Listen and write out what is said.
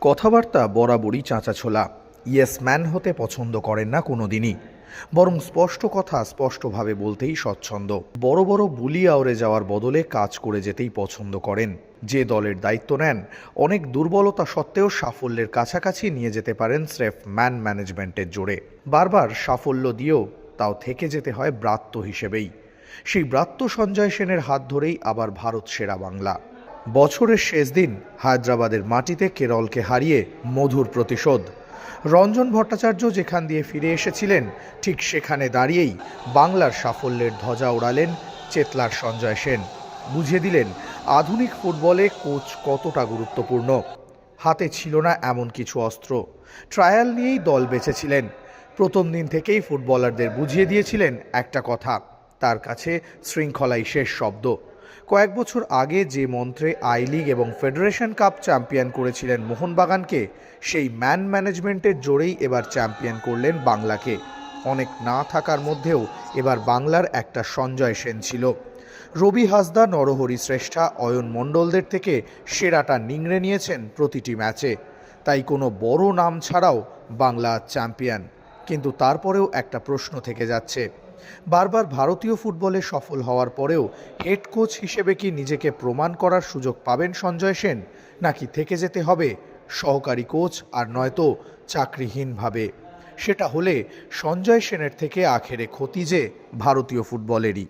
কথাবার্তা বরাবরই চাঁচাছোলা। Yes man হতে পছন্দ করেন না কোনো দিনই বরং স্পষ্ট কথা স্পষ্টভাবে বলতেই স্বচ্ছন্দ। বড় বড় বুলি আওড়ে যাওয়ার বদলে কাজ করে যেতেই পছন্দ করেন। যে দলের দায়িত্ব নেন, অনেক দুর্বলতা সত্ত্বেও সাফল্যের কাছাকাছি নিয়ে যেতে পারেন স্রেফ ম্যান ম্যানেজমেন্টের জোরে। বারবার সাফল্য দিয়েও তাও থেকে যেতে হয় ব্রাত্য হিসেবেই। সেই ব্রাত্য সঞ্জয় সেনের হাত ধরেই আবার ভারত সেরা বাংলা। বছরের শেষ দিন হায়দ্রাবাদের মাটিতে কেরলকে হারিয়ে মধুর প্রতিশোধ। রঞ্জন ভট্টাচার্য যেখান দিয়ে ফিরে এসেছিলেন, ঠিক সেখানে দাঁড়িয়েই বাংলার সাফল্যের ধ্বজা ওড়ালেন চেতলার সঞ্জয় সেন। বুঝিয়ে দিলেন, আধুনিক ফুটবলে কোচ কতটা গুরুত্বপূর্ণ। হাতে ছিল না এমন কিছু অস্ত্র। ট্রায়াল নিয়েই দল বেঁচেছিলেন। প্রথম দিন থেকেই ফুটবলারদের বুঝিয়ে দিয়েছিলেন একটা কথা, তার কাছে শৃঙ্খলাই শেষ শব্দ। কয়েক বছর আগে যে মন্ত্রে আই লিগ এবং ফেডারেশন কাপ চ্যাম্পিয়ন করেছিলেন মোহনবাগানকে, সেই ম্যান ম্যানেজমেন্টের জোরেই এবার চ্যাম্পিয়ন করলেন বাংলাকে। অনেক না থাকার মধ্যেও এবার বাংলার একটা সঞ্জয় সেন ছিল। রবি হাসদা, নরহরি শ্রেষ্ঠা, অয়ন মণ্ডলদের থেকে সেরাটা নিংড়ে নিয়েছেন প্রতিটি ম্যাচে। তাই কোনো বড় নাম ছাড়াও বাংলা চ্যাম্পিয়ন। কিন্তু তারপরেও একটা প্রশ্ন থেকে যাচ্ছে। বারবার ভারতীয় ফুটবলে সফল হওয়ার পরেও হেড কোচ হিসেবে কি নিজেকে প্রমাণ করার সুযোগ পাবেন সঞ্জয় সেন? নাকি থেকে যেতে হবে? সহকারী কোচ আর নয়তো চাকরিহীনভাবে। সেটা হলে সঞ্জয় সেনের থেকে আখেরে ক্ষতি যে ভারতীয় ফুটবলেরই।